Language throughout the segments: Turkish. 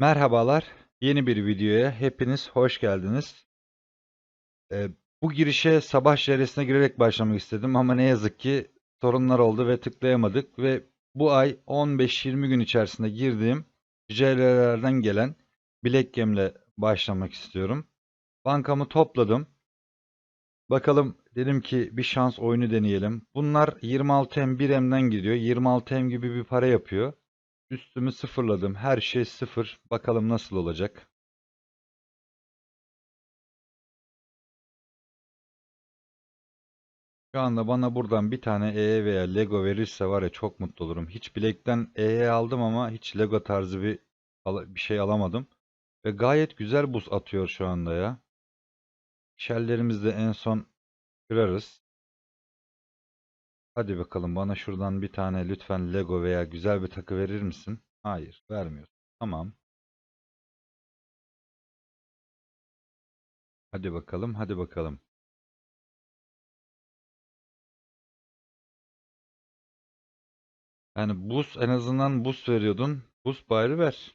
Merhabalar, yeni bir videoya hepiniz hoş geldiniz. Ee, bu girişe sabah şeresine girerek başlamak istedim ama ne yazık ki sorunlar oldu ve tıklayamadık ve bu ay 15-20 gün içerisinde girdiğim JL'lerden gelen Black Game'le başlamak istiyorum. Bankamı topladım. Bakalım dedim ki bir şans oyunu deneyelim. Bunlar 26M 1M'den gidiyor. 26M gibi bir para yapıyor. Üstümü sıfırladım. Her şey sıfır. Bakalım nasıl olacak. Şu anda bana buradan bir tane EE veya Lego verirse var ya çok mutlu olurum. Hiç Black'ten EE aldım ama hiç Lego tarzı bir bir şey alamadım. Ve gayet güzel buz atıyor şu anda ya. Shell'lerimizi de en son kırarız. Hadi bakalım bana şuradan bir tane lütfen Lego veya güzel bir takı verir misin? Hayır, vermiyorsun. Tamam. Hadi bakalım, hadi bakalım. Yani buz en azından buz veriyordun. Buz bari ver.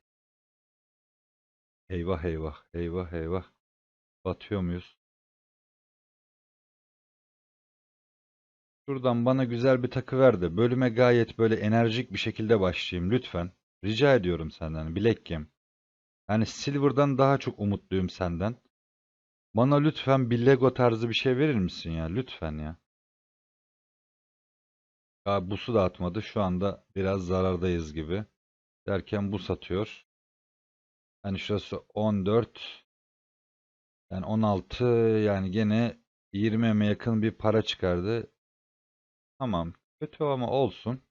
Eyvah eyvah, eyvah eyvah. Batıyor muyuz? Şuradan bana güzel bir takı ver de bölüme gayet böyle enerjik bir şekilde başlayayım lütfen. Rica ediyorum senden Black Game. Yani Silver'dan daha çok umutluyum senden. Bana lütfen bir Lego tarzı bir şey verir misin ya? Lütfen ya. Ya busu da atmadı. Şu anda biraz zarardayız gibi. Derken bu satıyor. Yani şurası 14. Yani 16 yani gene 20'ye yakın bir para çıkardı. Tamam. Kötü ama olsun.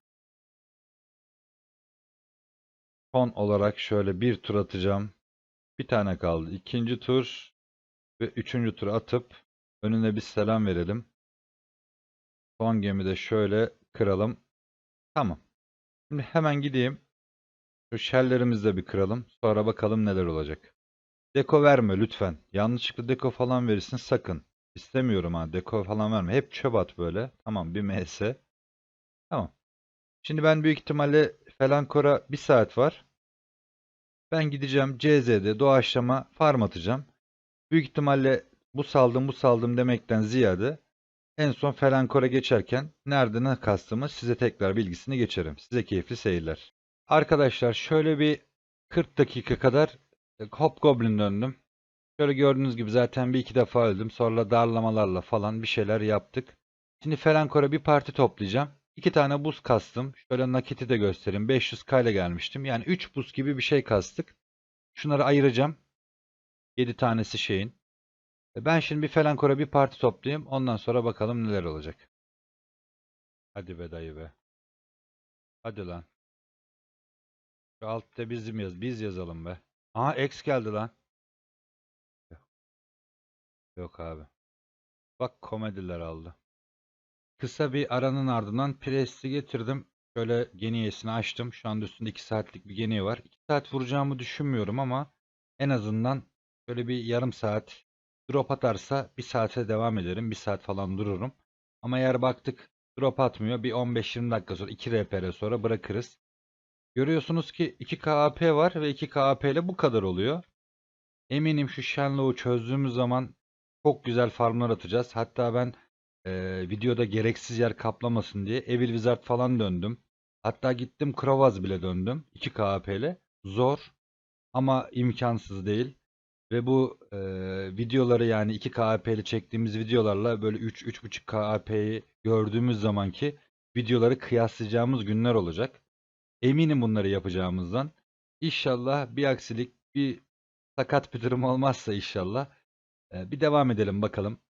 Son olarak şöyle bir tur atacağım. Bir tane kaldı. İkinci tur ve üçüncü tur atıp önüne bir selam verelim. Son gemi de şöyle kıralım. Tamam. Şimdi hemen gideyim. Şu shell'lerimizi de bir kıralım. Sonra bakalım neler olacak. Deko verme lütfen. Yanlışlıkla deko falan verirsin sakın. İstemiyorum ha. Deko falan verme. Hep çöp at böyle. Tamam bir ms. Tamam. Şimdi ben büyük ihtimalle Felankora bir saat var. Ben gideceğim CZ'de doğaçlama farm atacağım. Büyük ihtimalle bu saldım bu saldım demekten ziyade en son Felankora geçerken nerede ne kastımı size tekrar bilgisini geçerim. Size keyifli seyirler. Arkadaşlar şöyle bir 40 dakika kadar e, Hobgoblin döndüm. Şöyle gördüğünüz gibi zaten bir iki defa öldüm. Sonra darlamalarla falan bir şeyler yaptık. Şimdi Felankora bir parti toplayacağım. İki tane buz kastım. Şöyle nakiti de göstereyim. 500k ile gelmiştim. Yani 3 buz gibi bir şey kastık. Şunları ayıracağım. 7 tanesi şeyin. E, ben şimdi bir Felankora bir parti toplayayım. Ondan sonra bakalım neler olacak. Hadi be dayı be. Hadi lan. Şu altta bizim yaz. Biz yazalım be. Aha X geldi lan. Yok abi. Bak komediler aldı. Kısa bir aranın ardından Presti getirdim. Şöyle geniyesini açtım. Şu anda üstünde 2 saatlik bir geniye var. 2 saat vuracağımı düşünmüyorum ama en azından şöyle bir yarım saat drop atarsa 1 saate devam ederim. 1 saat falan dururum. Ama eğer baktık drop atmıyor bir 15-20 dakika sonra 2 RPR sonra bırakırız. Görüyorsunuz ki 2 KAP var ve 2 KAP ile bu kadar oluyor. Eminim şu Shenlong'u çözdüğümüz zaman çok güzel farmlar atacağız. Hatta ben e, videoda gereksiz yer kaplamasın diye Evil Wizard falan döndüm. Hatta gittim Krovaz bile döndüm. 2 KAP ile. Zor ama imkansız değil. Ve bu e, videoları yani 2 KAP'li çektiğimiz videolarla böyle 3-3.5 KAP'yi gördüğümüz zamanki videoları kıyaslayacağımız günler olacak. Eminim bunları yapacağımızdan. İnşallah bir aksilik, bir sakat bir durum olmazsa inşallah. E, bir devam edelim bakalım.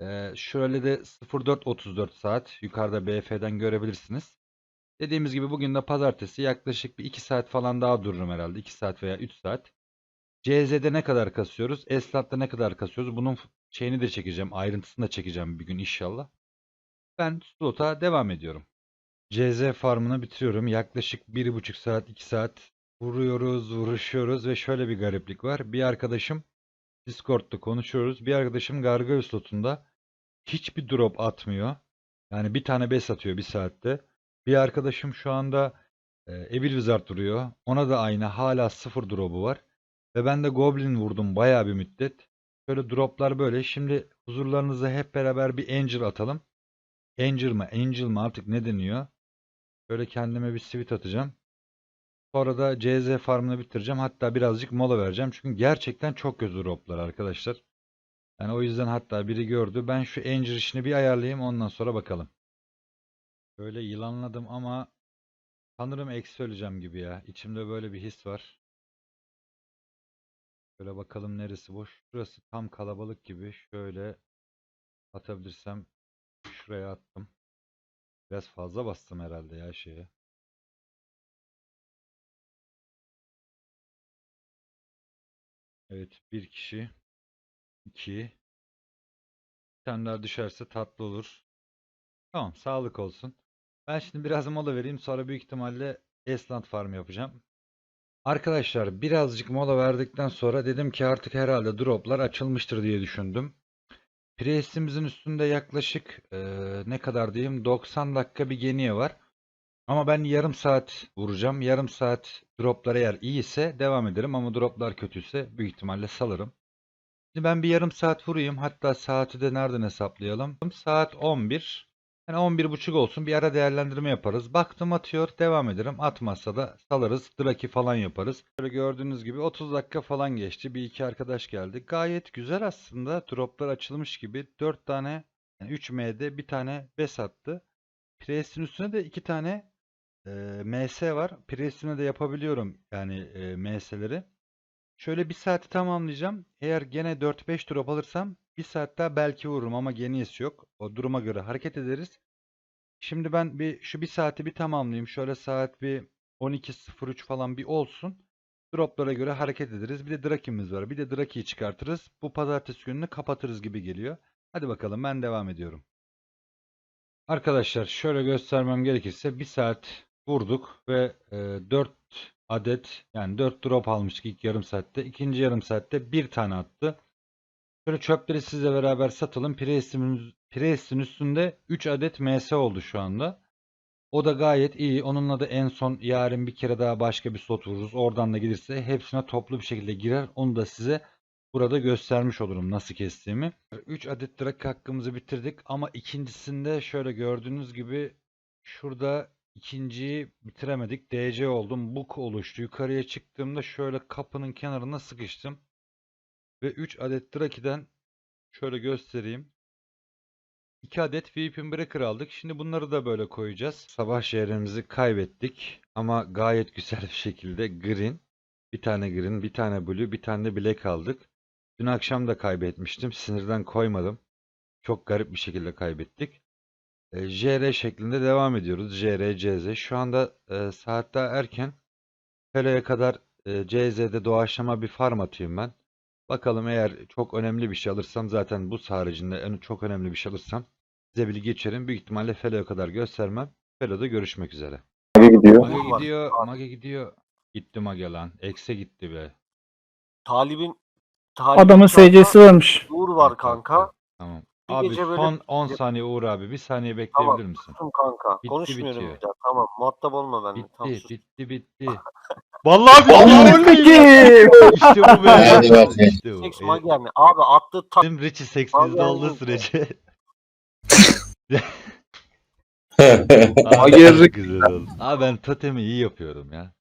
E, şöyle de 04.34 saat yukarıda BF'den görebilirsiniz. Dediğimiz gibi bugün de pazartesi yaklaşık bir 2 saat falan daha dururum herhalde. 2 saat veya 3 saat. CZ'de ne kadar kasıyoruz? Eslat'ta ne kadar kasıyoruz? Bunun şeyini de çekeceğim. Ayrıntısını da çekeceğim bir gün inşallah. Ben slota devam ediyorum. CZ farmını bitiriyorum. Yaklaşık 1,5 saat 2 saat vuruyoruz, vuruşuyoruz ve şöyle bir gariplik var. Bir arkadaşım Discord'da konuşuyoruz. Bir arkadaşım Gargoyle slotunda hiçbir drop atmıyor. Yani bir tane bes atıyor bir saatte. Bir arkadaşım şu anda Ee, Evil Wizard duruyor. Ona da aynı. Hala sıfır drop'u var. Ve ben de Goblin vurdum bayağı bir müddet. Şöyle droplar böyle. Şimdi huzurlarınıza hep beraber bir Angel atalım. Angel mı? Angel mı? Artık ne deniyor? Şöyle kendime bir sweet atacağım. Sonra da CZ farmını bitireceğim. Hatta birazcık mola vereceğim. Çünkü gerçekten çok kötü droplar arkadaşlar. Yani o yüzden hatta biri gördü. Ben şu Angel işini bir ayarlayayım. Ondan sonra bakalım. Böyle yılanladım ama sanırım eksi öleceğim gibi ya. İçimde böyle bir his var. Şöyle bakalım neresi boş. Şurası tam kalabalık gibi. Şöyle atabilirsem şuraya attım. Biraz fazla bastım herhalde ya şeye. Evet bir kişi. iki. Daha düşerse tatlı olur. Tamam sağlık olsun. Ben şimdi biraz mola vereyim. Sonra büyük ihtimalle Esland Farm yapacağım. Arkadaşlar birazcık mola verdikten sonra dedim ki artık herhalde droplar açılmıştır diye düşündüm. Priest'imizin üstünde yaklaşık eee, ne kadar diyeyim 90 dakika bir geniye var. Ama ben yarım saat vuracağım. Yarım saat droplar eğer iyiyse devam ederim ama droplar kötüyse büyük ihtimalle salırım. Şimdi ben bir yarım saat vurayım. Hatta saati de nereden hesaplayalım? Saat 11. Yani 11.30 olsun. Bir ara değerlendirme yaparız. Baktım atıyor. Devam ederim. Atmazsa da salarız. Draki falan yaparız. Böyle gördüğünüz gibi 30 dakika falan geçti. Bir iki arkadaş geldi. Gayet güzel aslında. Droplar açılmış gibi. 4 tane yani 3 M'de bir tane bes attı. Priest'in üstüne de 2 tane e, MS var. Priest'ine de yapabiliyorum yani e, MS'leri. Şöyle bir saati tamamlayacağım. Eğer gene 4-5 drop alırsam bir saat daha belki vururum ama geniyesi yok. O duruma göre hareket ederiz. Şimdi ben bir şu bir saati bir tamamlayayım. Şöyle saat bir 12.03 falan bir olsun. Droplara göre hareket ederiz. Bir de Draki'miz var. Bir de Draki'yi çıkartırız. Bu pazartesi gününü kapatırız gibi geliyor. Hadi bakalım ben devam ediyorum. Arkadaşlar şöyle göstermem gerekirse bir saat vurduk ve e, 4 adet yani 4 drop almıştık ilk yarım saatte. İkinci yarım saatte bir tane attı. Şöyle çöpleri sizle beraber satalım. Priest'in üstünde 3 adet MS oldu şu anda. O da gayet iyi. Onunla da en son yarın bir kere daha başka bir slot vururuz. Oradan da gelirse hepsine toplu bir şekilde girer. Onu da size burada göstermiş olurum nasıl kestiğimi. 3 adet drag hakkımızı bitirdik ama ikincisinde şöyle gördüğünüz gibi şurada ikinciyi bitiremedik. DC oldum. Buk oluştu. Yukarıya çıktığımda şöyle kapının kenarına sıkıştım. Ve 3 adet Draki'den şöyle göstereyim. 2 adet Weapon Breaker aldık. Şimdi bunları da böyle koyacağız. Sabah şehrimizi kaybettik. Ama gayet güzel bir şekilde Green. Bir tane Green, bir tane Blue, bir tane de Black aldık. Dün akşam da kaybetmiştim. Sinirden koymadım. Çok garip bir şekilde kaybettik. E, JR şeklinde devam ediyoruz. JR, CZ. Şu anda e, saat daha erken. Pelo'ya kadar e, CZ'de doğaçlama bir farm atayım ben. Bakalım eğer çok önemli bir şey alırsam zaten bu haricinde en çok önemli bir şey alırsam size bilgi geçerim. Büyük ihtimalle Felo'ya kadar göstermem. Felo'da görüşmek üzere. Mage gidiyor. Mage gidiyor. Mage gidiyor. Gitti Mage lan. Ekse gitti be. Talib'in Talib'in Adamın SC'si varmış. Uğur var kanka. Tamam. Bir Abi gece böyle- son 10 saniye Uğur abi. Bir saniye bekleyebilir Tamam, misin? Kusum kanka. Bitti, Konuşmuyorum bitiyor. bir daha. Tamam. Muhatap olma benimle. Tamam Bitti, sus. bitti, bitti. Vallahi Allah'ım bitti. peki. İşte bu be. Hadi bakayım. İşte bu. Seks E, magi yani. Abi attığı ta Bizim Richie Vallahi seksinizde olduğu bitti. sürece. Abi, Rick. güzel oldu. Abi ben totemi iyi yapıyorum ya.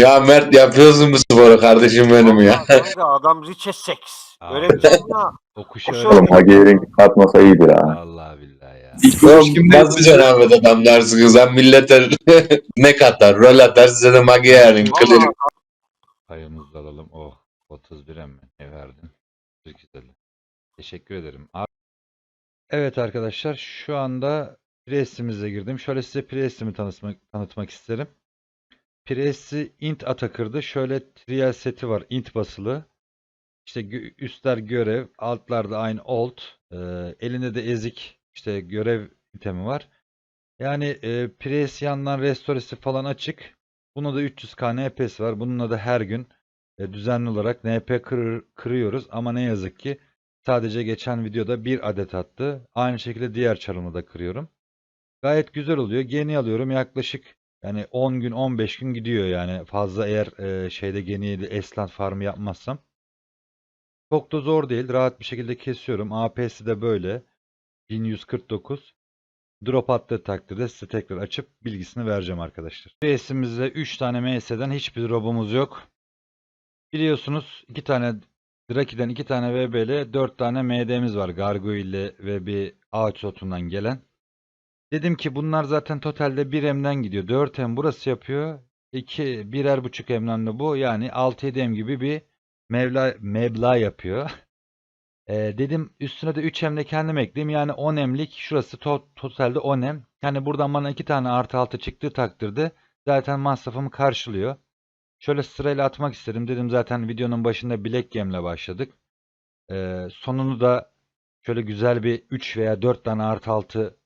Ya Mert yapıyorsun bu sporu kardeşim benim ya. Vallahi Kanka adam riche seks. Öyle bir şey ya. O kuşa Kuşa- öyle. Oğlum Mage'ye renk katmasa iyidir ha. Allah billahi ya. İlk görüş Oğlum kimde? nasıl cenabet adamlarsınız lan millete ne katar rol atar size de. Kılır. Vallahi Payımızı alalım. Oh. 31'e mi? Ne verdin? 42 Teşekkür ederim. Abi- Evet arkadaşlar şu anda Priest'imize girdim. Şöyle size Priest'imi tanıtmak, tanıtmak isterim. Priest'i int atakırdı. Şöyle trial seti var. int basılı. İşte üstler görev, altlarda aynı old. Ee, elinde de ezik işte görev itemi var. Yani e, Priest yandan restoresi falan açık. Buna da 300k NP'si var. Bununla da her gün e, düzenli olarak NP kırır- kırıyoruz. Ama ne yazık ki sadece geçen videoda bir adet attı. Aynı şekilde diğer çarımı da kırıyorum. Gayet güzel oluyor. Geni alıyorum. Yaklaşık Yani 10 gün 15 gün gidiyor yani fazla eğer e, şeyde Geniye'de Eslant farmı yapmazsam. Çok da zor değil. Rahat bir şekilde kesiyorum. AP'si de böyle. 1149. Drop attığı takdirde size tekrar açıp bilgisini vereceğim arkadaşlar. PS'imizde 3 tane MS'den hiçbir drop'umuz yok. Biliyorsunuz 2 tane Draki'den 2 tane VB'li 4 tane MD'miz var. Gargoyle ve bir ağaç sotundan gelen. Dedim ki bunlar zaten totalde 1 M'den gidiyor. 4 M burası yapıyor. 2 birer buçuk de bu. Yani 6-7 M gibi bir mevla, meblağ yapıyor. Ee, dedim üstüne de 3 M'de kendim ekleyeyim. Yani 10 M'lik şurası to- totalde 10 M. Yani buradan bana 2 tane artı altı çıktığı takdirde zaten masrafımı karşılıyor. Şöyle sırayla atmak istedim. Dedim zaten videonun başında Black Game'le başladık. Ee, sonunu da şöyle güzel bir 3 veya 4 tane artı altı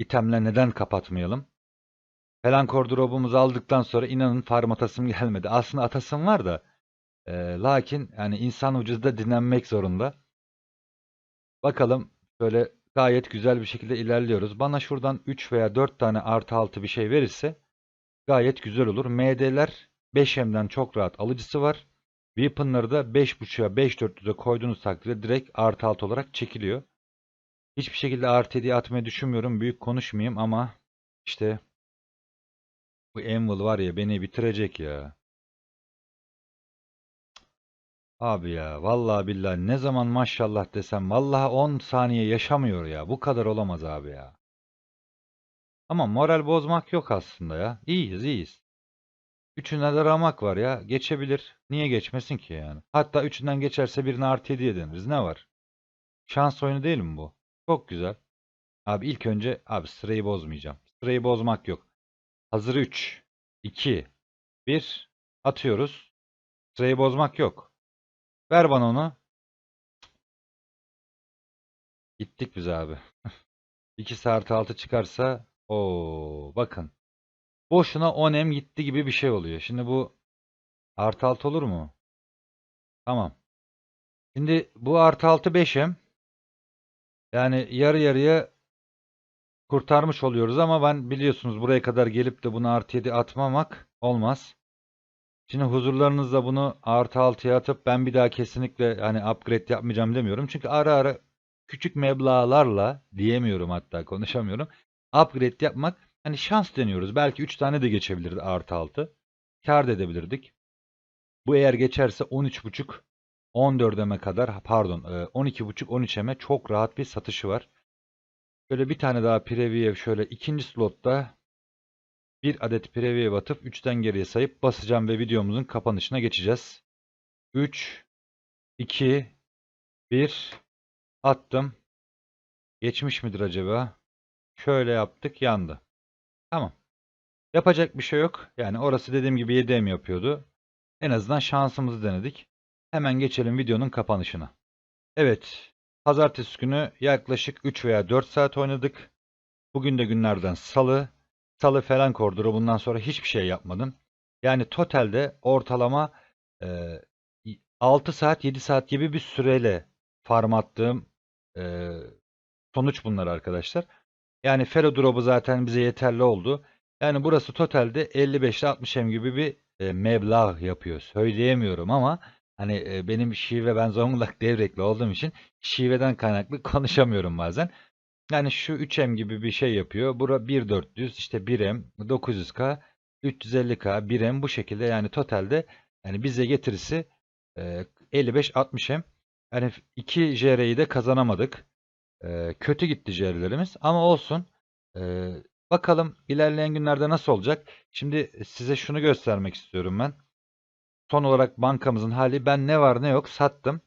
itemle neden kapatmayalım? Felankor drop'umuzu aldıktan sonra inanın farm atasım gelmedi. Aslında atasım var da e, lakin yani insan ucuzda dinlenmek zorunda. Bakalım şöyle gayet güzel bir şekilde ilerliyoruz. Bana şuradan 3 veya 4 tane artı altı bir şey verirse gayet güzel olur. MD'ler 5M'den çok rahat alıcısı var. Weapon'ları da 5.5'a 5.400'e koyduğunuz takdirde direkt artı altı olarak çekiliyor. Hiçbir şekilde 7'ye atmayı düşünmüyorum. Büyük konuşmayayım ama işte bu Anvil var ya beni bitirecek ya. Abi ya vallahi billahi ne zaman maşallah desem vallahi 10 saniye yaşamıyor ya. Bu kadar olamaz abi ya. Ama moral bozmak yok aslında ya. İyiyiz iyiyiz. Üçünde de ramak var ya. Geçebilir. Niye geçmesin ki yani? Hatta üçünden geçerse birine artı 7'ye deniriz. Ne var? Şans oyunu değil mi bu? Çok güzel. Abi ilk önce abi sırayı bozmayacağım. Sırayı bozmak yok. Hazır 3, 2, 1 atıyoruz. Sırayı bozmak yok. Ver bana onu. Gittik biz abi. 2 artı 6 çıkarsa o bakın. Boşuna 10M gitti gibi bir şey oluyor. Şimdi bu artı 6 olur mu? Tamam. Şimdi bu artı 6 5M. Yani yarı yarıya kurtarmış oluyoruz ama ben biliyorsunuz buraya kadar gelip de bunu artı 7 atmamak olmaz. Şimdi huzurlarınızda bunu artı 6'ya atıp ben bir daha kesinlikle hani upgrade yapmayacağım demiyorum. Çünkü ara ara küçük meblağlarla diyemiyorum hatta konuşamıyorum. Upgrade yapmak hani şans deniyoruz. Belki 3 tane de geçebilirdi artı 6. Kar da edebilirdik. Bu eğer geçerse 13.5 14'eme kadar pardon 12.5 13'eme çok rahat bir satışı var. Şöyle bir tane daha preview şöyle ikinci slotta bir adet preview atıp 3'ten geriye sayıp basacağım ve videomuzun kapanışına geçeceğiz. 3 2 1 attım. Geçmiş midir acaba? Şöyle yaptık yandı. Tamam. Yapacak bir şey yok. Yani orası dediğim gibi 7M yapıyordu. En azından şansımızı denedik. Hemen geçelim videonun kapanışına. Evet. Pazartesi günü yaklaşık 3 veya 4 saat oynadık. Bugün de günlerden salı. Salı falan korduru bundan sonra hiçbir şey yapmadım. Yani totalde ortalama e, 6 saat 7 saat gibi bir süreyle farm attığım e, sonuç bunlar arkadaşlar. Yani Fero drop'u zaten bize yeterli oldu. Yani burası totalde 55 ile 60 M gibi bir e, meblağ yapıyor. Söyleyemiyorum ama hani e, benim şive ben Zonguldak devrekli olduğum için şiveden kaynaklı konuşamıyorum bazen. Yani şu 3M gibi bir şey yapıyor. Bura 1400 işte 1M 900K 350K 1M bu şekilde yani totalde yani bize getirisi e, 55-60M. Yani 2 JR'yi de kazanamadık. E, kötü gitti JR'lerimiz ama olsun. E, bakalım ilerleyen günlerde nasıl olacak. Şimdi size şunu göstermek istiyorum ben. Son olarak bankamızın hali ben ne var ne yok sattım.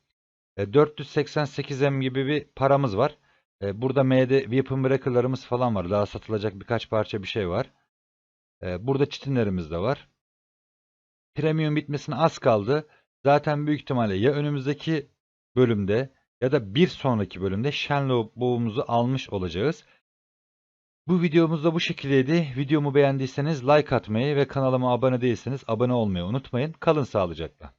E, 488M gibi bir paramız var. E, burada M'de weapon breaker'larımız falan var. Daha satılacak birkaç parça bir şey var. E, burada çitinlerimiz de var. Premium bitmesine az kaldı. Zaten büyük ihtimalle ya önümüzdeki bölümde ya da bir sonraki bölümde Shenlong'umuzu almış olacağız. Bu videomuz da bu şekildeydi. Videomu beğendiyseniz like atmayı ve kanalıma abone değilseniz abone olmayı unutmayın. Kalın sağlıcakla.